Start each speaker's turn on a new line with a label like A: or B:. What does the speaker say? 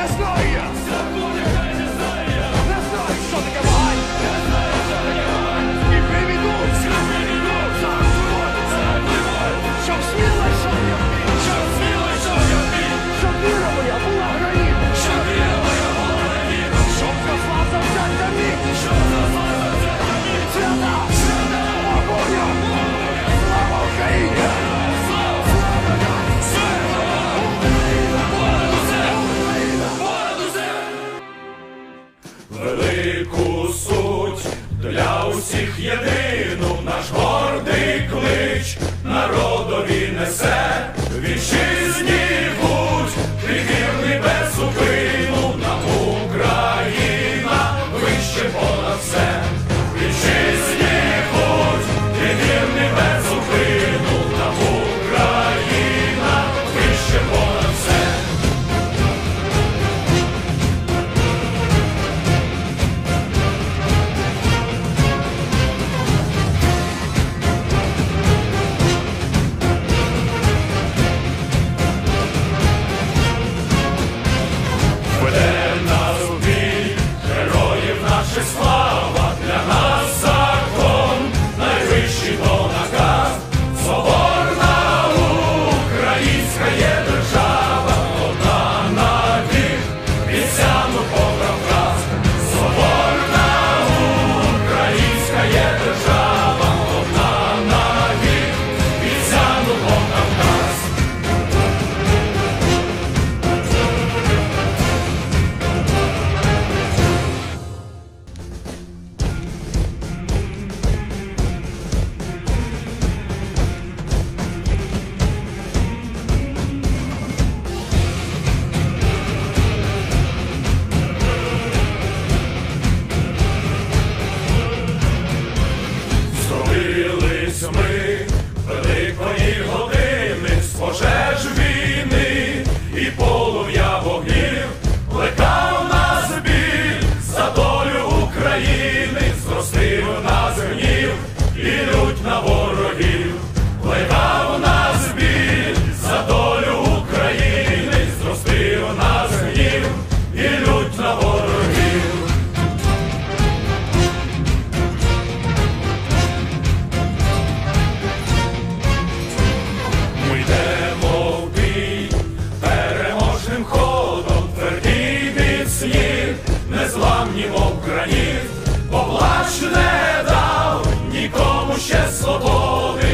A: That's not України зростив нас зернів і лють на ворогів, летав нас біль за долю України, зростив на зернів і лють на ворогів. Ми йдемо в бій переможним ходом, твердій від слів не зламні, мов граніт, бо не дав нікому ще свободи.